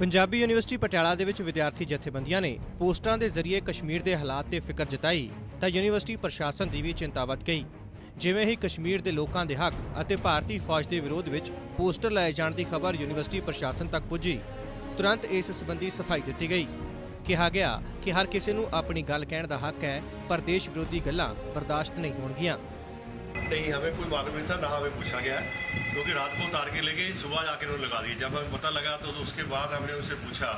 Punjabi university Patiala ਦੇ ਵਿੱਚ ਵਿਦਿਆਰਥੀ ਜਥੇਬੰਦੀਆਂ ਨੇ ਪੋਸਟਰਾਂ ਦੇ ਜ਼ਰੀਏ ਕਸ਼ਮੀਰ ਦੇ ਹਾਲਾਤ ਤੇ ਫਿਕਰ ਜਤਾਈ ਤਾਂ ਯੂਨੀਵਰਸਿਟੀ ਪ੍ਰਸ਼ਾਸਨ ਦੀ ਵੀ ਚਿੰਤਾ ਵੱਧ ਗਈ। ਜਿਵੇਂ ਹੀ ਕਸ਼ਮੀਰ ਦੇ ਲੋਕਾਂ ਦੇ ਹੱਕ ਅਤੇ ਭਾਰਤੀ ਫੌਜ ਦੇ ਵਿਰੋਧ ਵਿੱਚ ਪੋਸਟਰ ਲਾਏ ਜਾਣ ਦੀ ਖਬਰ ਯੂਨੀਵਰਸਿਟੀ ਪ੍ਰਸ਼ਾਸਨ ਤੱਕ ਪੁੱਜੀ, ਤੁਰੰਤ ਇਸ ਸੰਬੰਧੀ ਸਫ਼ਾਈ ਦਿੱਤੀ ਗਈ। ਕਿਹਾ ਗਿਆ ਕਿ ਹਰ ਕਿਸੇ ਨੂੰ ਆਪਣੀ ਗੱਲ ਕਹਿਣ ਦਾ ਹੱਕ ਹੈ, ਪਰ ਦੇਸ਼ ਵਿਰੋਧੀ ਗੱਲਾਂ ਬਰਦਾਸ਼ਤ ਨਹੀਂ ਹੋਣਗੀਆਂ। नहीं हमें कोई मालूम नहीं था ना हमें पूछा गया क्योंकि रात को उतार के ले गए सुबह जाके उन्होंने लगा दिए जब हमें पता लगा तो, तो उसके बाद हमने उनसे पूछा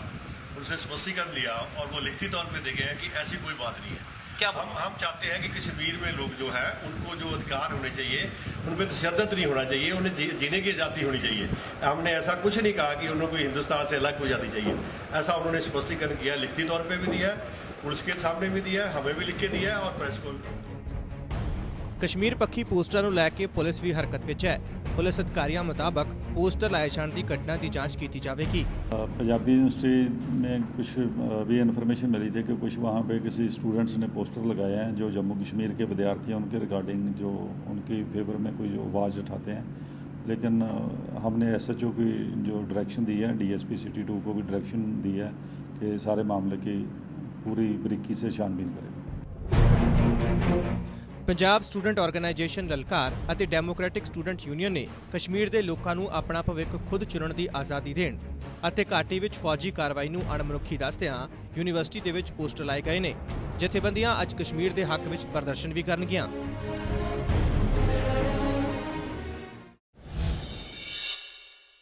उनसे स्पष्टीकरण लिया और वो लिखती तौर पर दे गए हैं कि ऐसी कोई बात नहीं है। क्या हम हम चाहते हैं कि कश्मीर में लोग जो है उनको जो अधिकार होने चाहिए उनमें तशद नहीं होना चाहिए उन्हें जी, जीने की आज़ादी होनी चाहिए। हमने ऐसा कुछ नहीं कहा कि उन्हें कोई हिंदुस्तान से अलग हो जाती चाहिए। ऐसा उन्होंने स्पष्टीकरण किया लिखती तौर पर भी दिया पुलिस के सामने भी दिया है हमें भी लिख के दिया है और प्रेस को भी ਕਸ਼ਮੀਰ ਪੱਖੀ ਪੋਸਟਰਾਂ ਨੂੰ ਲੈ ਕੇ ਪੁਲਿਸ ਵੀ ਹਰਕਤ ਵਿੱਚ ਹੈ ਪੁਲਿਸ ਅਧਿਕਾਰੀਆਂ ਮੁਤਾਬਕ ਪੋਸਟਰ ਲਾਏ ਜਾਣ ਦੀ ਘਟਨਾ ਦੀ ਜਾਂਚ ਕੀਤੀ ਜਾਵੇਗੀ पंजाबी यूनिवर्सिटी में कुछ अभी इन्फॉर्मेशन मिली थी कि कुछ वहाँ पे किसी स्टूडेंट्स ने पोस्टर लगाए हैं जो जम्मू कश्मीर के विद्यार्थी हैं उनके रिगार्डिंग जो उनकी फेवर में कोई जो आवाज़ उठाते हैं लेकिन अ, हमने एस एच ओ की जो डायरेक्शन दी है D S P city two को भी डायरेक्शन दी है कि सारे मामले की पूरी बरीकी से छानबीन करें ਪੰਜਾਬ ਸਟੂਡੈਂਟ ਆਰਗੇਨਾਈਜੇਸ਼ਨ ਲਲਕਾਰ ਅਤੇ ਡੈਮੋਕ੍ਰੈਟਿਕ ਸਟੂਡੈਂਟ ਯੂਨੀਅਨ ਨੇ ਕਸ਼ਮੀਰ ਦੇ ਲੋਕਾਂ ਨੂੰ ਆਪਣਾ ਭਵਿੱਖ ਖੁਦ ਚੁਣਨ ਦੀ ਆਜ਼ਾਦੀ ਦੇਣ ਅਤੇ ਘਾਟੀ ਵਿੱਚ ਫੌਜੀ ਕਾਰਵਾਈ ਨੂੰ ਅਣਮਨੁੱਖੀ ਦੱਸਦਿਆਂ ਯੂਨੀਵਰਸਿਟੀ ਦੇ ਵਿੱਚ ਪੋਸਟਰ ਲਾਏ ਗਏ ਨੇ। ਜਥੇਬੰਦੀਆਂ ਅੱਜ ਕਸ਼ਮੀਰ ਦੇ ਹੱਕ ਵਿੱਚ ਪ੍ਰਦਰਸ਼ਨ ਵੀ ਕਰਨਗੀਆਂ।